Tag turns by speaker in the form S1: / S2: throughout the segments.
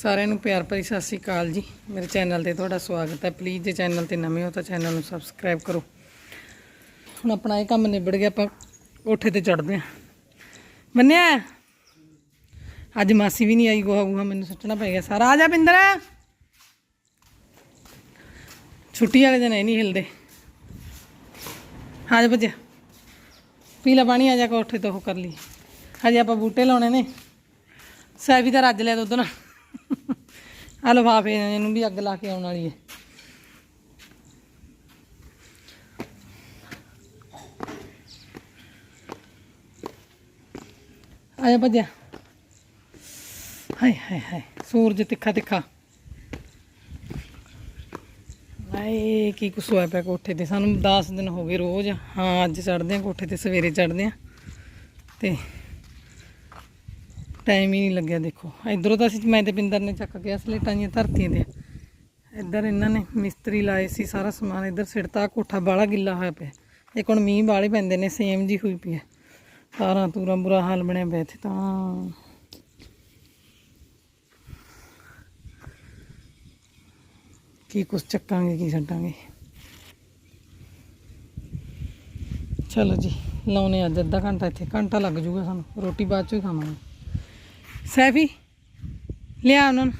S1: ਸਾਰਿਆਂ ਨੂੰ ਪਿਆਰ ਭਰੀ ਸਤਿ ਸ੍ਰੀ ਅਕਾਲ ਜੀ। ਮੇਰੇ ਚੈਨਲ ਤੇ ਤੁਹਾਡਾ ਸਵਾਗਤ ਹੈ। ਪਲੀਜ਼ ਜੇ ਚੈਨਲ ਤੇ ਨਵੇਂ ਹੋ ਤਾਂ ਚੈਨਲ ਨੂੰ ਸਬਸਕ੍ਰਾਈਬ ਕਰੋ। ਹੁਣ ਆਪਣਾ ਇਹ ਕੰਮ ਨਿਬੜ ਗਿਆ, ਆਪਾਂ ਕੋਠੇ ਤੇ ਚੜਦੇ ਆਂ ਮੰਨਿਆ? ਅੱਜ ਮਾਸੀ ਵੀ ਨਹੀਂ ਆਈ, ਗੋਹਾ ਗੋਹਾ ਮੈਨੂੰ ਸੱਟਣਾ ਪੈ ਗਿਆ। ਸਾਰਾ ਆ ਜਾ ਪਿੰਦਰ ਛੁੱਟੀ ਵਾਲੇ ਦਿਨ ਇਹ ਨਹੀਂ ਹਿਲਦੇ। ਆ ਜਾ ਭੱਜਿਆ ਪੀਲਾ ਪਾਣੀ ਆ ਜਾ ਕੋਠੇ ਤੋਂ ਉਹ ਕਰ ਲਈ ਹਜੇ ਆਪਾਂ ਬੂਟੇ ਲਾਉਣੇ ਨੇ। ਸੈਵੀ ਦਾ ਰੱਜ ਲਿਆ ਦੁੱਧ ਨਾਲ। ਆ ਲਫਾਫੇ ਇਹਨੂੰ ਵੀ ਅੱਗ ਲਾ ਕੇ ਆਉਣ ਵਾਲੀ ਹੈ। ਆਇਆ ਭੱਜਿਆ। ਹਾਏ ਹਾਏ ਹਾਏ, ਸੂਰਜ ਤਿੱਖਾ ਤਿੱਖਾ। ਆਏ ਕੀ ਕੁਛ ਹੋਇਆ ਪਿਆ ਕੋਠੇ ਤੇ। ਸਾਨੂੰ 10 ਦਿਨ ਹੋ ਗਏ ਰੋਜ਼। ਹਾਂ, ਅੱਜ ਚੜਦੇ ਆ ਕੋਠੇ ਤੇ, ਸਵੇਰੇ ਚੜਦੇ ਆ ਤੇ ਟਾਈਮ ਹੀ ਨਹੀਂ ਲੱਗਿਆ, ਦੇਖੋ। ਇਧਰੋਂ ਤਾਂ ਅਸੀਂ ਮੈਂ ਤੇ ਪਿੰਦਰ ਨੇ ਚੱਕ ਕੇ ਸਲੇਟਾਂ ਜੀਆਂ ਧਰਤੀਆਂ ਤੇ। ਇੱਧਰ ਇਹਨਾਂ ਨੇ ਮਿਸਤਰੀ ਲਾਏ ਸੀ, ਸਾਰਾ ਸਮਾਨ ਇੱਧਰ ਸਿੜਤਾ ਕੋਠਾ ਬਾਲਾ ਗਿੱਲਾ ਹੋਇਆ ਪਿਆ। ਇੱਕ ਹੁਣ ਮੀਂਹ ਬਾਲੇ ਪੈਂਦੇ ਨੇ ਸੇਮ ਜੀ ਹੋਈ ਪਈ ਹੈ। ਤਾਰਾਂ ਤੂਰਾਂ ਬੁਰਾ ਹਾਲ ਬਣਿਆ ਪਿਆ ਇੱਥੇ ਤਾਂ। ਕੀ ਕੁਛ ਚੱਕਾਂਗੇ, ਕੀ ਛੱਡਾਂਗੇ। ਚਲੋ ਜੀ ਲਾਉਨੇ ਅੱਜ ਅੱਧਾ ਘੰਟਾ ਇੱਥੇ। ਘੰਟਾ ਲੱਗ ਜੂਗਾ ਸਾਨੂੰ। ਰੋਟੀ ਬਾਅਦ ਚੋਂ ਹੀ ਖਾਵਾਂਗੇ। ਸੈਫੀ, ਲਿਆ ਉਹਨਾਂ ਨੂੰ।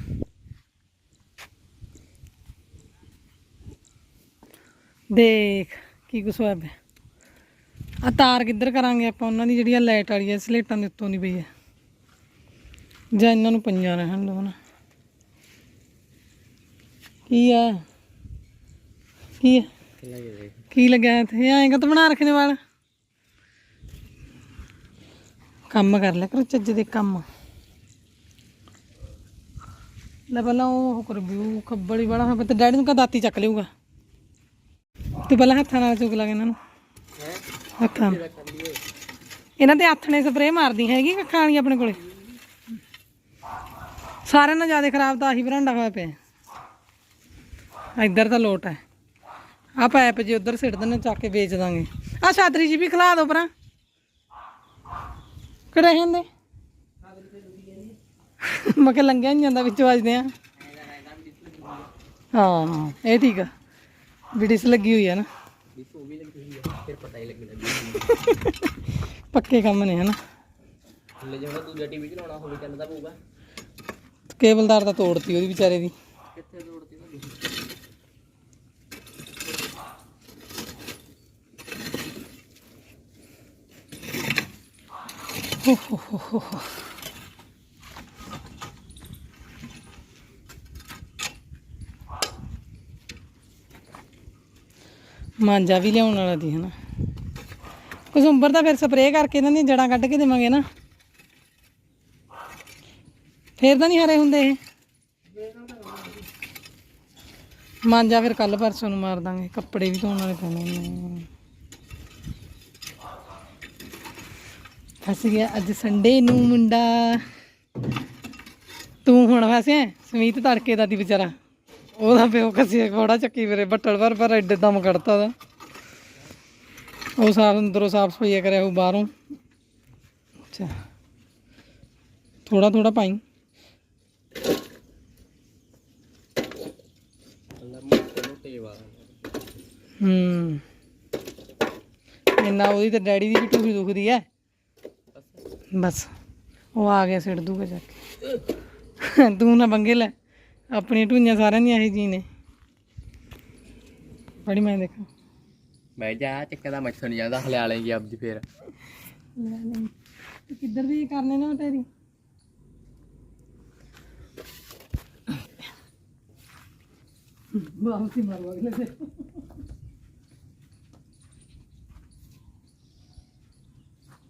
S1: ਦੇਖ, ਕੀ ਕੁਛ ਹੋਇਆ ਆ ਤਾਰ ਕਿੱਧਰ ਕਰਾਂਗੇ ਆਪਾਂ? ਉਹਨਾਂ ਦੀ ਜਿਹੜੀ ਆ ਲਾਈਟ ਵਾਲੀ ਐ ਸਲੇਟਾਂ ਦੇ ਉੱਤੋਂ ਦੀ ਪਈ ਐ ਜਾਂ ਇਹਨਾਂ ਨੂੰ ਪੰਜਾਂ ਰਹਿਣ ਲਓ ਨਾ। ਕੀ ਆ? ਕੀ ਆ? ਕੀ ਲੱਗਿਆ ਇੱਥੇ? ਆਏਗਾ ਤਾਂ ਬਣਾ ਰੱਖਣੇ ਵਾਲ। ਕੰਮ ਕਰ ਲੈ ਕਰ ਚੱਜ ਦੇ ਕੰਮ। ਲੈ ਪਹਿਲਾਂ ਉਹ ਕਰ ਬਿਊ ਖੱਬੜੀ ਬੜਾ ਹੋਇਆ ਤੇ ਡੈਡੀ ਨੂੰ ਕਹ ਦਾਤੀ ਚੱਕ ਲਿਊਗਾ। ਤੂੰ ਪਹਿਲਾਂ ਹੱਥਾਂ ਨਾਲ ਚੁੱਕ ਲਾ ਇਹਨਾਂ ਨੂੰ। ਹੱਥਾਂ ਨਾਲ। ਇਹਨਾਂ ਤੇ ਹੱਥ ਨੇ ਸਪਰੇਅ ਮਾਰਦੀ ਹੈਗੀ ਕਿ ਖਾਣੀ ਆਪਣੇ ਕੋਲੇ। ਸਾਰਿਆਂ ਨਾਲ ਜ਼ਿਆਦਾ ਖਰਾਬ ਤਾਂ ਆਹੀ ਬਰਾਂਡਾ ਹੋਇਆ ਪਿਆ। ਇੱਧਰ ਤਾਂ ਲੋਟ ਹੈ। ਆ ਪੈਪ ਜੇ ਉਧਰ ਸਿੱਟ ਦਿੰਦੇ ਚੱਕ ਕੇ ਵੇਚ ਦਾਂਗੇ। ਆ ਛਾਤਰੀ ਜੀ ਵੀ ਖਿਲਾ ਦੋ ਪਰਾਂ ਕਿਹੜੇ ਹੁੰਦੇ ਮੈਂ ਕਿ ਲੰਘਿਆ ਨਹੀਂ ਜਾਂਦਾ ਵਿੱਚ ਵੱਜਦੇ ਆ। ਹਾਂ ਇਹ ਠੀਕ ਆ। ਬਿਡਿਸ ਲੱਗੀ ਹੋਈ ਆ ਨਾ। ਪੱਕੇ ਕੰਮ ਨੇ ਹਨਾ।
S2: ਲੈ ਜੇ ਹੁਣ ਦੂਜਾ ਟੀਵੀ ਚਲਾਉਣਾ ਹੋਵੇ ਚੱਲਦਾ ਪਊਗਾ?
S1: ਕੇਬਲਦਾਰ ਤਾਂ ਤੋੜਤੀ ਉਹਦੀ ਵਿਚਾਰੇ ਦੀ।
S2: ਕਿੱਥੇ ਤੋੜਤੀ
S1: ਹੋ ਹੋ ਹੋ ਹੋ। ਮਾਂਜਾ ਵੀ ਲਿਆਉਣ ਵਾਲਾ ਦੀ ਹਨਾ। ਕਸੁੰਬਰ ਤਾਂ ਫਿਰ ਸਪਰੇਅ ਕਰਕੇ ਇਹਨਾਂ ਦੀਆਂ ਜੜਾਂ ਕੱਢ ਕੇ ਦੇਵਾਂਗੇ ਨਾ। ਫੇਰ ਤਾਂ ਨਹੀਂ ਹਰੇ ਹੁੰਦੇ ਇਹ। ਮਾਂਜਾ ਫਿਰ ਕੱਲ ਪਰਸੋਂ ਨੂੰ ਮਾਰ ਦਾਂਗੇ, ਕੱਪੜੇ ਵੀ ਧੋਣ ਵਾਲੇ ਪੈਣੇ ਨੇ। ਫਸ ਗਿਆ ਅੱਜ ਸੰਡੇ ਨੂੰ ਮੁੰਡਾ। ਤੂੰ ਹੁਣ ਫਸਿਆ ਸਮੀਤ ਤੜਕੇ ਦਾ ਦੀ ਵਿਚਾਰਾ। ਉਹਦਾ ਪਿਓ ਕਸੀ ਕੋੜਾ ਚੱਕੀ ਵੀਰੇ, ਬੱਟਲ ਪਰ ਪਰ ਐਡੇ ਦਮ ਕੱਢਤਾ ਦਾ ਉਹ ਸਾਫ਼ ਅੰਦਰੋਂ ਸਾਫ਼ ਸਫ਼ਾਈ ਕਰਿਆ ਉਹ ਬਾਹਰੋਂ। ਅੱਛਾ। ਥੋੜਾ ਥੋੜਾ ਪਾਈ। ਹੂੰ। ਇੰਨਾ ਉਹਦੀ ਤੇ ਡੈਡੀ ਦੀ ਵੀ ਟੂਹੀ ਦੁਖਦੀ ਐ। ਬਸ। ਉਹ ਆ ਗਿਆ ਸਿੱਟ ਦੂਗਾ ਜਾ ਕੇ। ਤੂੰ ਨਾ ਬੰਗੇ ਲੈ। ਆਪਣੀਆਂ ਢੂਈਆਂ ਸਾਰਿਆਂ ਦੀਆਂ ਇਹ ਜੀ ਨੇ। ਬੜੀ ਮੈਂ ਦੇਖਾਂ।
S2: ਮੈਂ ਜਾ ਚੱਕਦਾ ਮੱਛਰ ਨਹੀਂ ਜਾਂਦਾ ਹਲਿਆ ਲੈਂਗੀ ਆਪਦੀ ਫੇਰ।
S1: ਤੇ ਕਿੱਧਰ ਦੀ ਕਰਨੇ ਨੇ ਤੇਰੀ ਬਹੁਤ ਹੀ ਮਾਰ ਵਗਲੇ ਤੇ।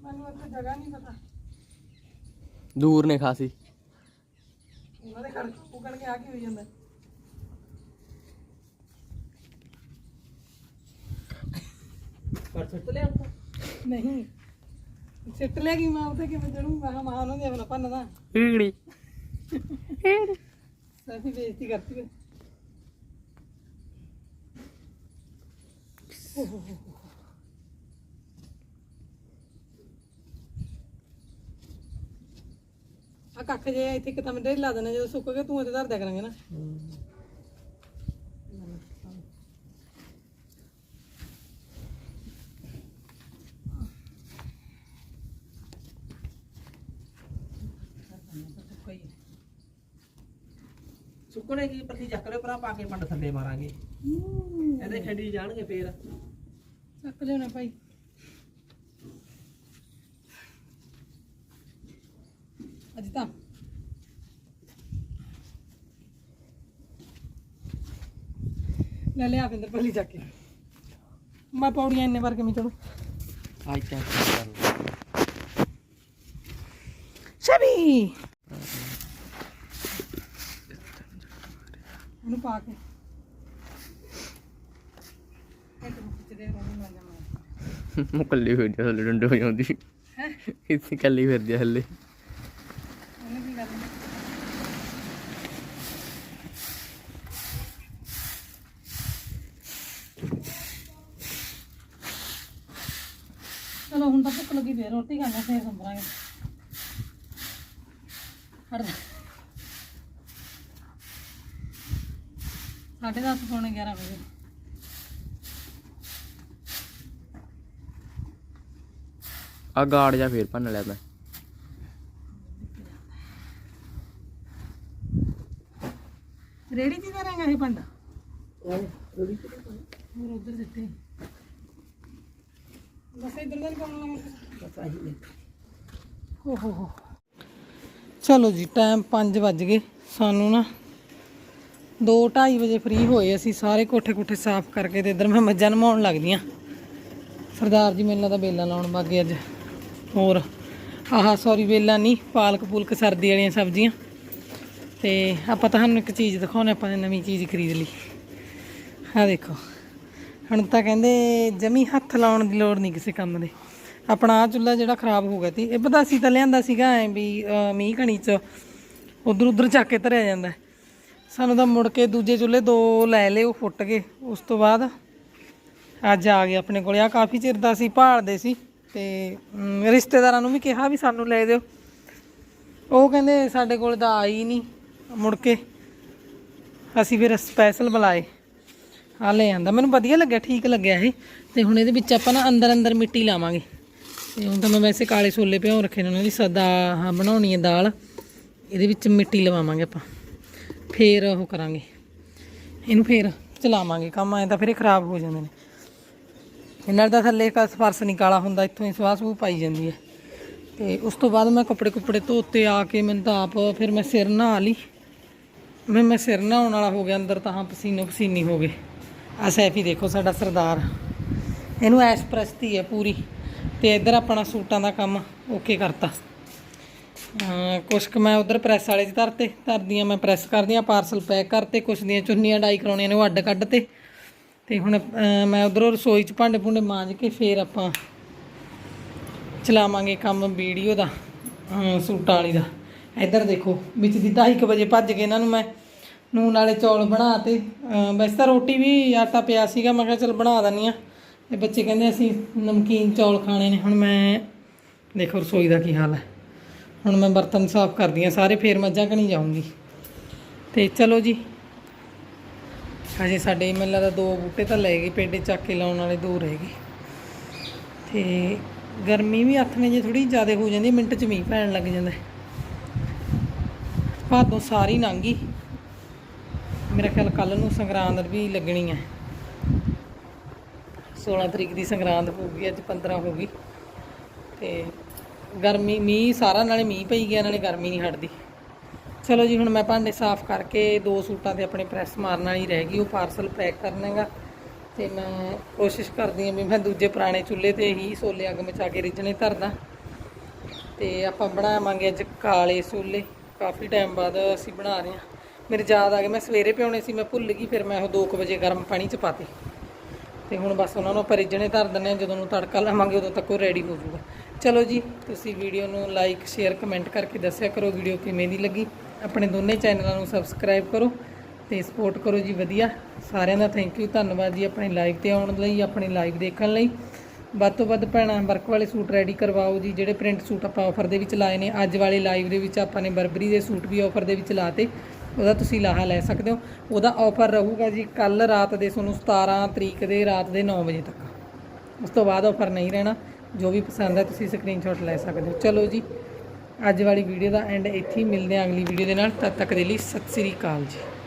S1: ਮੈਨੂੰ ਇੱਥੇ ਜਗ੍ਹਾ ਨਹੀਂ ਪਤਾ।
S2: ਦੂਰ ਨੇ ਖਾਸੀ।
S1: ਉਹਨਾਂ ਦੇ ਘਰ ਉਗਣ ਕੇ ਆ ਕੇ ਹੋਈ ਜਾਂਦਾ?
S2: ਪਰ ਸੁੱਟ ਲਿਆ
S1: ਨਹੀਂ। ਸਿੱਟ ਲਿਆ ਕਿ ਮੈਂ ਉੱਥੇ ਕਿਵੇਂ ਚੜੂ ਮੈਂ ਕਿਹਾ ਮਾਂ ਉਹਨਾਂ ਦੀ ਆਪਣਾ ਭੰਨਦਾ
S2: ਈੜੀ
S1: ਸਾਫੀ ਬੇਇੱਜ਼ਤੀ ਕਰਤੀ ਵੇ ਆ ਕੱਖ ਜੇ ਆ, ਇੱਥੇ ਇੱਕ ਤਾਂ ਮਿੰਟ ਲਾ ਦੇਣਾ ਜਦੋਂ ਸੁੱਕ ਗਿਆ ਤੂੰ ਇੱਥੇ ਧਰ ਦਿਆ ਕਰਾਂਗੇ ਨਾ।
S3: ਸੁੱਕਣੇ ਕੀ ਪੱਤੀ ਚੱਕ ਲਿਓ ਭਰਾ ਪਾ ਕੇ ਪੰਡ ਥੱਲੇ ਮਾਰਾਂਗੇ। ਇਹਦੇ ਛੱਡੀ ਜਾਣਗੇ ਫੇਰ।
S1: ਚੱਕ ਲਿਓ ਨਾ ਭਾਈ। ਅੱਜ ਤਾਂ। ਲੈ ਲਿਆ ਬਿੰਦਰ ਭਲੀ ਚੱਕ ਕੇ। ਮੈਂ ਪੌੜੀਆਂ ਇੰਨੇ ਵਾਰ ਕਿਵੇਂ ਚੜੂ।
S2: ਆਈ ਲਓ
S1: ਸ਼ਬੀ। ਉਹਨੂੰ ਪਾ ਕੇ।
S2: ਮੁਕੱਲੀ ਫਿਰਦੀ ਆ, ਥੱਲੇ ਡੰਡੇ ਹੋ ਜਾਂਦੀ
S1: ਹੈ?
S2: ਇੱਥੇ ਕੱਲੀ ਫਿਰਦੀ ਆ ਥੱਲੇ
S1: ਉਹਨੇ ਕੀ ਕਰਨਾ ਚਲੋ ਹੁਣ ਤਾਂ ਭੁੱਖ ਲੱਗੀ ਫੇਰ ਰੋਟੀ ਖਾਣਾ ਫੇਰ ਸੰਭਰਾਂਗੇ। ਹਟ ਜਾ। ਸਾਢੇ ਦਸ ਪੌਣੇ 11 ਵਜੇ।
S2: ਆ ਗਾੜ ਜਾ ਫੇਰ ਭੰਨ ਲਿਆ ਮੈਂ।
S1: ਰੇੜੀ ਚ ਕਰਾਂਗਾ ਇਹ ਪੰਡਾ ਹੋਰ ਉਧਰ ਦਿੱਤੇ। ਬਸ ਇਧਰ ਦਾ ਕੰਮ ਲਾਵਾਂ।
S3: ਬਸ ਆਹੀ ਨੇ
S1: ਓ ਹੋ ਚਲੋ ਜੀ ਟਾਈਮ 5 ਵੱਜ ਗਏ। ਸਾਨੂੰ ਨਾ 2:30 ਵਜੇ ਫ੍ਰੀ ਹੋਏ ਅਸੀਂ, ਸਾਰੇ ਕੋਠੇ ਕੋਠੇ ਸਾਫ਼ ਕਰਕੇ ਤੇ ਇਧਰ ਮੈਂ ਮੱਝਾਂ ਨਮਾਉਣ ਲੱਗਦੀਆਂ ਸਰਦਾਰ ਜੀ ਮੈਨੂੰ ਲੱਗਦਾ ਬੇਲਾਂ ਲਾਉਣ ਬਾਗੇ ਅੱਜ। ਹੋਰ, ਆਹ ਸੌਰੀ ਬੇਲਾਂ ਨਹੀਂ ਪਾਲਕ ਪੂਲਕ ਸਰਦੀ ਵਾਲੀਆਂ ਸਬਜ਼ੀਆਂ। ਤੇ ਆਪਾਂ ਤੁਹਾਨੂੰ ਇੱਕ ਚੀਜ਼ ਦਿਖਾਉਣੇ ਆਪਾਂ ਨੇ ਨਵੀਂ ਚੀਜ਼ ਖਰੀਦ ਲਈ। ਆਹ ਦੇਖੋ। ਹੁਣ ਤਾਂ ਕਹਿੰਦੇ ਜਮੀ ਹੱਥ ਲਾਉਣ ਦੀ ਲੋੜ ਨਹੀਂ ਕਿਸੇ ਕੰਮ ਦੇ। ਆਪਣਾ ਆ ਚੁੱਲ੍ਹਾ ਜਿਹੜਾ ਖਰਾਬ ਹੋ ਗਿਆ ਸੀ, ਇਹ ਪਤਾ ਸੀ ਤਾਂ ਲਿਆਂਦਾ ਸੀਗਾ, ਐ ਵੀ ਮੀਂਹ ਕਣੀ ਚ ਉਧਰ ਉਧਰ ਚੱਕ ਕੇ ਧਰਿਆ ਜਾਂਦਾ ਸਾਨੂੰ ਤਾਂ ਮੁੜ ਕੇ ਦੂਜੇ ਚੁੱਲ੍ਹੇ ਦੋ ਲੈ ਲਏ ਉਹ ਫੁੱਟ ਗਏ ਉਸ ਤੋਂ ਬਾਅਦ ਅੱਜ ਆ ਗਏ ਆਪਣੇ ਕੋਲੇ। ਆ ਕਾਫੀ ਚਿਰ ਦਾ ਸੀ ਭਾਲਦੇ ਸੀ ਤੇ ਰਿਸ਼ਤੇਦਾਰਾਂ ਨੂੰ ਵੀ ਕਿਹਾ ਵੀ ਸਾਨੂੰ ਲੈ ਦਿਓ। ਉਹ ਕਹਿੰਦੇ ਸਾਡੇ ਕੋਲ ਤਾਂ ਆਈ ਨਹੀਂ ਮੁੜ ਕੇ। ਅਸੀਂ ਫਿਰ ਸਪੈਸ਼ਲ ਬੁਲਾਏ। ਆ ਲੈ ਆਂਦਾ। ਮੈਨੂੰ ਵਧੀਆ ਲੱਗਿਆ, ਠੀਕ ਲੱਗਿਆ ਇਹ। ਤੇ ਹੁਣ ਇਹਦੇ ਵਿੱਚ ਆਪਾਂ ਨਾ ਅੰਦਰ ਅੰਦਰ ਮਿੱਟੀ ਲਾਵਾਂਗੇ। ਤੇ ਹੁਣ ਤਾਂ ਮੈਂ ਵੈਸੇ ਕਾਲੇ ਛੋਲੇ ਭਿਉਂ ਰੱਖੇ ਨੇ, ਉਹਨਾਂ ਦੀ ਸਦਾ ਆਹ ਬਣਾਉਣੀ ਹੈ ਦਾਲ। ਇਹਦੇ ਵਿੱਚ ਮਿੱਟੀ ਲਵਾਵਾਂਗੇ ਆਪਾਂ। ਫੇਰ ਉਹ ਕਰਾਂਗੇ। ਇਹਨੂੰ ਫੇਰ ਚਲਾਵਾਂਗੇ ਕੰਮ ਆਏ ਤਾਂ ਫਿਰ ਇਹ ਖਰਾਬ ਹੋ ਜਾਂਦੇ ਨੇ। ਇਹਨਾਂ ਦਾ ਥੱਲੇ ਕਾ ਸਪਰਸ ਨਹੀਂ ਕਾਲਾ ਹੁੰਦਾ, ਇੱਥੋਂ ਹੀ ਸਵਾਹ ਸੂ ਪਾਈ ਜਾਂਦੀ ਹੈ। ਤੇ ਉਸ ਤੋਂ ਬਾਅਦ ਮੈਂ ਕੱਪੜੇ ਕੁੱਪੜੇ ਧੋਤੇ ਆ ਕੇ ਮੈਨੂੰ ਤਾਂ ਆਪ, ਫਿਰ ਮੈਂ ਸਿਰ ਨਹਾ ਲਈ। ਮੈਂ ਮੈਂ ਸਿਰ ਨਹਾਉਣ ਵਾਲਾ ਹੋ ਗਿਆ, ਅੰਦਰ ਤਾਂ ਹਾਂ ਪਸੀਨੋ ਪਸੀਨੀ ਹੋ ਗਏ। ਆ ਸੈਫੀ ਦੇਖੋ ਸਾਡਾ ਸਰਦਾਰ। ਇਹਨੂੰ ਐਸ਼ ਪ੍ਰਸਤੀ ਹੈ ਪੂਰੀ। ਤੇ ਇੱਧਰ ਆਪਣਾ ਸੂਟਾਂ ਦਾ ਕੰਮ ਓਕੇ ਕਰਤਾ। ਕੁਛ ਕੁ ਮੈਂ ਉਧਰ ਪ੍ਰੈਸ ਵਾਲੇ 'ਚ ਧਰਤੇ, ਧਰਦੀਆਂ ਮੈਂ ਪ੍ਰੈਸ ਕਰਦੀਆਂ ਪਾਰਸਲ ਪੈਕ ਕਰਤੇ, ਕੁਛ ਦੀਆਂ ਚੁੰਨੀਆਂ ਡਾਈ ਕਰਾਉਣੀਆਂ ਨੇ ਉਹ ਅੱਡ ਕੱਢਤੇ। ਤੇ ਹੁਣ ਮੈਂ ਉਧਰੋਂ ਰਸੋਈ 'ਚ ਭਾਂਡੇ ਭੁੰਡੇ ਮਾਂਜ ਕੇ ਫੇਰ ਆਪਾਂ ਚਲਾਵਾਂਗੇ ਕੰਮ ਵੀਡੀਓ ਦਾ ਸੂਟਾਂ ਵਾਲੀ ਦਾ। ਇੱਧਰ ਦੇਖੋ, ਵਿੱਚ ਦੀ 2:30 ਵਜੇ ਭੱਜ ਕੇ ਇਹਨਾਂ ਨੂੰ ਮੈਂ ਨੂਨ ਵਾਲੇ ਚੌਲ ਬਣਾ ਤੇ ਵੈਸੇ ਤਾਂ ਰੋਟੀ ਵੀ ਆਟਾ ਪਿਆ ਸੀਗਾ, ਮੈਂ ਕਿਹਾ ਚਲ ਬਣਾ ਦਿੰਨੀ ਆ ਤੇ ਬੱਚੇ ਕਹਿੰਦੇ ਅਸੀਂ ਨਮਕੀਨ ਚੌਲ ਖਾਣੇ ਨੇ। ਹੁਣ ਮੈਂ, ਦੇਖੋ ਰਸੋਈ ਦਾ ਕੀ ਹਾਲ ਹੈ। ਹੁਣ ਮੈਂ ਬਰਤਨ ਸਾਫ਼ ਕਰਦੀ ਆ ਸਾਰੇ ਫੇਰ ਮੱਝਾਂ ਕਣੀ ਜਾਊਂਗੀ। ਤੇ ਚਲੋ ਜੀ, ਹਜੇ ਸਾਡੇ ਮੈਨੂੰ ਲੱਗਦਾ ਦੋ ਬੂਟੇ ਤਾਂ ਲੈ ਗਏ, ਪੇਡੇ ਚੱਕ ਕੇ ਲਾਉਣ ਵਾਲੇ ਦੋ ਰਹਿ ਗਏ। ਤੇ ਗਰਮੀ ਵੀ ਹੱਥ ਨੇ ਜੇ ਥੋੜੀ ਜ਼ਿਆਦਾ ਹੋ ਜਾਂਦੀ, ਮਿੰਟ ਚ ਮੀਂਹ ਪੈਣ ਲੱਗ ਜਾਂਦਾ। ਹੈ। ਭਾਦੋਂ ਸਾਰੀ ਲੰਘ ਗਈ। ਮੇਰਾ ਖਿਆਲ ਕੱਲ ਨੂੰ ਸੰਗਰਾਂਦ ਵੀ ਲੱਗਣੀ ਹੈ 16 ਤਰੀਕ ਦੀ ਸੰਗਰਾਂਦ ਗਈ ਅੱਜ 15 ਹੋ ਗਈ। ਤੇ ਗਰਮੀ, ਮੀਂਹ ਸਾਰਾ ਨਾਲੇ ਮੀਂਹ ਪਈ ਗਿਆ, ਨਾਲੇ ਗਰਮੀ ਨਹੀਂ ਹਟਦੀ। ਚਲੋ ਜੀ, ਹੁਣ ਮੈਂ ਭਾਂਡੇ ਸਾਫ਼ ਕਰਕੇ ਦੋ ਸੂਟਾਂ ਤੇ ਆਪਣੇ ਪ੍ਰੈਸ ਮਾਰਨ ਵਾਲੀ ਰਹਿ ਗਈ, ਉਹ ਪਾਰਸਲ ਪੈਕ ਕਰਨਾਗਾ ਤੇ ਮੈਂ ਕੋਸ਼ਿਸ਼ ਕਰਦੀ ਹਾਂ ਵੀ ਮੈਂ ਦੂਜੇ ਪੁਰਾਣੇ ਚੁੱਲ੍ਹੇ ਤੇ ਹੀ ਸੋਲੇ ਅੱਗ ਮਚਾ ਕੇ ਰਿੱਝਣੇ ਧਰਦਾ। ਤੇ ਆਪਾਂ ਬਣਾਵਾਂਗੇ ਅੱਜ ਕਾਲੇ ਛੋਲੇ ਕਾਫੀ ਟਾਈਮ ਬਾਅਦ ਅਸੀਂ ਬਣਾ ਰਹੇ ਹਾਂ। ਮੇਰੇ ਯਾਦ ਆ ਗਿਆ ਮੈਂ ਸਵੇਰੇ ਪਿਉਣੇ ਸੀ, ਮੈਂ ਭੁੱਲ ਗਈ, ਫਿਰ ਮੈਂ ਉਹ 2 ਵਜੇ ਗਰਮ ਪਾਣੀ ਚ ਪਾਤੇ। ਤੇ ਹੁਣ ਬਸ ਉਹਨਾਂ ਨੂੰ ਪਰਿਜਣੇ ਧਰ ਦਿੰਦੇ ਹਾਂ, ਜਦੋਂ ਨੂੰ ਤੜਕਾ ਲਾਵਾਂਗੇ, ਉਦੋਂ ਤੱਕ ਉਹ ਰੈਡੀ ਹੋ ਜਾਊਗਾ। ਚਲੋ ਜੀ, ਤੁਸੀਂ ਵੀਡੀਓ ਨੂੰ ਲਾਈਕ ਸ਼ੇਅਰ ਕਮੈਂਟ ਕਰਕੇ ਦੱਸਿਆ ਕਰੋ ਵੀਡੀਓ ਕਿਵੇਂ ਦੀ ਲੱਗੀ। ਆਪਣੇ ਦੋਨੇ ਚੈਨਲਾਂ ਨੂੰ ਸਬਸਕ੍ਰਾਈਬ ਕਰੋ ਤੇ ਸਪੋਰਟ ਕਰੋ ਜੀ, ਵਧੀਆ। ਸਾਰਿਆਂ ਦਾ ਥੈਂਕ ਯੂ ਧੰਨਵਾਦ ਜੀ ਆਪਣੇ ਲਾਈਵ ਤੇ ਆਉਣ ਲਈ, ਆਪਣੇ ਲਾਈਵ ਦੇਖਣ ਲਈ। ਵੱਧ ਤੋਂ ਵੱਧ ਭੈਣਾਂ ਵਰਕ ਵਾਲੇ ਸੂਟ ਰੈਡੀ ਕਰਵਾਓ ਜੀ, ਜਿਹੜੇ ਪ੍ਰਿੰਟ ਸੂਟ ਆਪਾਂ ਆਫਰ ਦੇ ਵਿੱਚ ਲਾਏ ਨੇ, ਅੱਜ ਵਾਲੇ ਲਾਈਵ ਦੇ ਵਿੱਚ ਆਪਾਂ ਨੇ ਬਰਬਰੀ ਦੇ ਸੂਟ ਵੀ ਆਫਰ ਦੇ ਵਿੱਚ ਲਾਤੇ। ਉਹਦਾ ਤੁਸੀਂ ਲਾਹਾ ਲੈ ਸਕਦੇ ਹੋ। ਉਹਦਾ ਆਫਰ ਰਹੂਗਾ ਜੀ ਕੱਲ ਰਾਤ ਦੇ, ਤੁਹਾਨੂੰ 17 ਤਰੀਕ ਦੇ ਰਾਤ ਦੇ 9 ਵਜੇ ਤੱਕ। ਉਸ ਤੋਂ ਬਾਅਦ ਆਫਰ ਨਹੀਂ ਰਹਿਣਾ। ਜੋ ਵੀ ਪਸੰਦ ਹੈ, ਤੁਸੀਂ ਸਕਰੀਨਸ਼ਾਟ ਲੈ ਸਕਦੇ ਹੋ। ਚਲੋ ਜੀ, ਅੱਜ ਵਾਲੀ ਵੀਡੀਓ ਦਾ ਐਂਡ ਇੱਥੇ ਹੀ ਮਿਲਦੇ ਹਾਂ ਅਗਲੀ ਵੀਡੀਓ ਦੇ ਨਾਲ। ਤਦ ਤੱਕ ਦੇ ਲਈ ਸਤਿ ਸ੍ਰੀ ਅਕਾਲ ਜੀ।